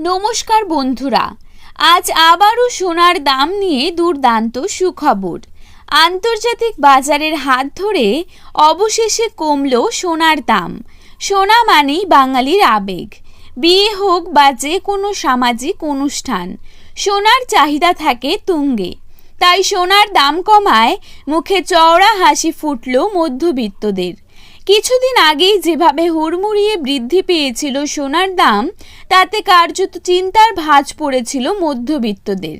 নমস্কার বন্ধুরা, আজ আবারও সোনার দাম নিয়ে দুর্দান্ত সুখবর। আন্তর্জাতিক বাজারের হাত ধরে অবশেষে কমল সোনার দাম। সোনা মানেই বাঙালির আবেগ। বিয়ে হোক বা যে কোনো সামাজিক অনুষ্ঠান, সোনার চাহিদা থাকে তুঙ্গে। তাই সোনার দাম কমায় মুখে চওড়া হাসি ফুটল মধ্যবিত্তদের। কিছুদিন আগেই যেভাবে হুড়মুড়িয়ে বৃদ্ধি পেয়েছিল সোনার দাম, তাতে কার্যত চিন্তার ভাঁজ পড়েছিল মধ্যবিত্তদের।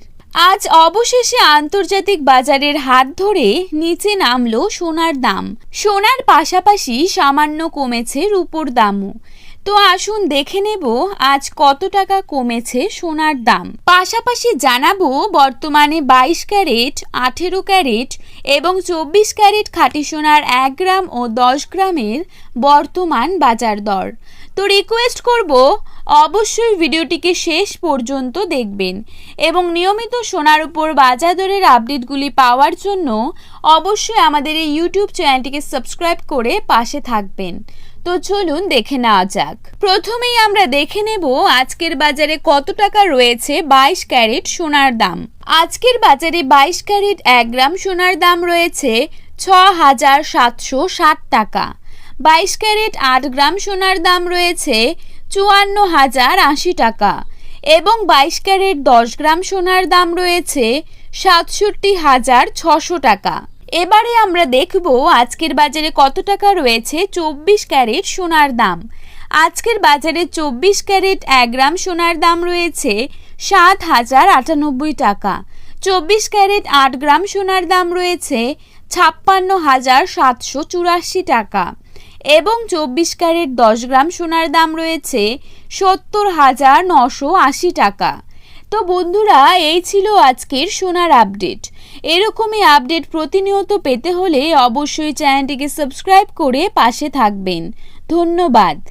আজ অবশেষে আন্তর্জাতিক বাজারের হাত ধরে নিচে নামলো সোনার দাম। সোনার পাশাপাশি সামান্য কমেছে রূপোর দামও। তো আসুন দেখে নেব আজ কত টাকা কমেছে সোনার দাম। পাশাপাশি জানাব বর্তমানে বাইশ ক্যারেট, আঠেরো ক্যারেট এবং চব্বিশ ক্যারেট খাঁটি সোনার এক গ্রাম ও দশ গ্রামের বর্তমান বাজার দর। তো রিকোয়েস্ট করব, অবশ্যই ভিডিওটিকে শেষ পর্যন্ত দেখবেন এবং নিয়মিত সোনার উপর বাজার দরের আপডেটগুলি পাওয়ার জন্য অবশ্যই আমাদের এই ইউটিউব চ্যানেলটিকে সাবস্ক্রাইব করে পাশে থাকবেন। তো চলুন দেখে নেওয়া যাক। প্রথমেই আমরা দেখে নেব আজকের বাজারে কত টাকা রয়েছে বাইশ ক্যারেট সোনার দাম। আজকের বাজারে বাইশ ক্যারেট এক গ্রাম সোনার দাম রয়েছে ছ হাজার সাতশো ষাট টাকা। বাইশ ক্যারেট আট গ্রাম সোনার দাম রয়েছে চুয়ান্ন হাজার আশি টাকা এবং বাইশ ক্যারেট দশ গ্রাম সোনার দাম রয়েছে সাতষট্টি হাজার ছশো টাকা। এবারে আমরা দেখব আজকের বাজারে কত টাকা রয়েছে চব্বিশ ক্যারেট সোনার দাম। আজকের বাজারে চব্বিশ ক্যারেট এক গ্রাম সোনার দাম রয়েছে সাত হাজার আটানব্বই টাকা। চব্বিশ ক্যারেট আট গ্রাম সোনার দাম রয়েছে ছাপ্পান্ন হাজার সাতশো চুরাশি টাকা। এবং চব্বিশ ক্যারেট দশ গ্রাম সোনার দাম রয়েছে সত্তর হাজার নশো আশি টাকা। তো বন্ধুরা, এই ছিল আজকের সোনার আপডেট। এরকমই আপডেট প্রতিনিয়ত পেতে হলে অবশ্যই চ্যানেলটিকে সাবস্ক্রাইব করে পাশে থাকবেন। ধন্যবাদ।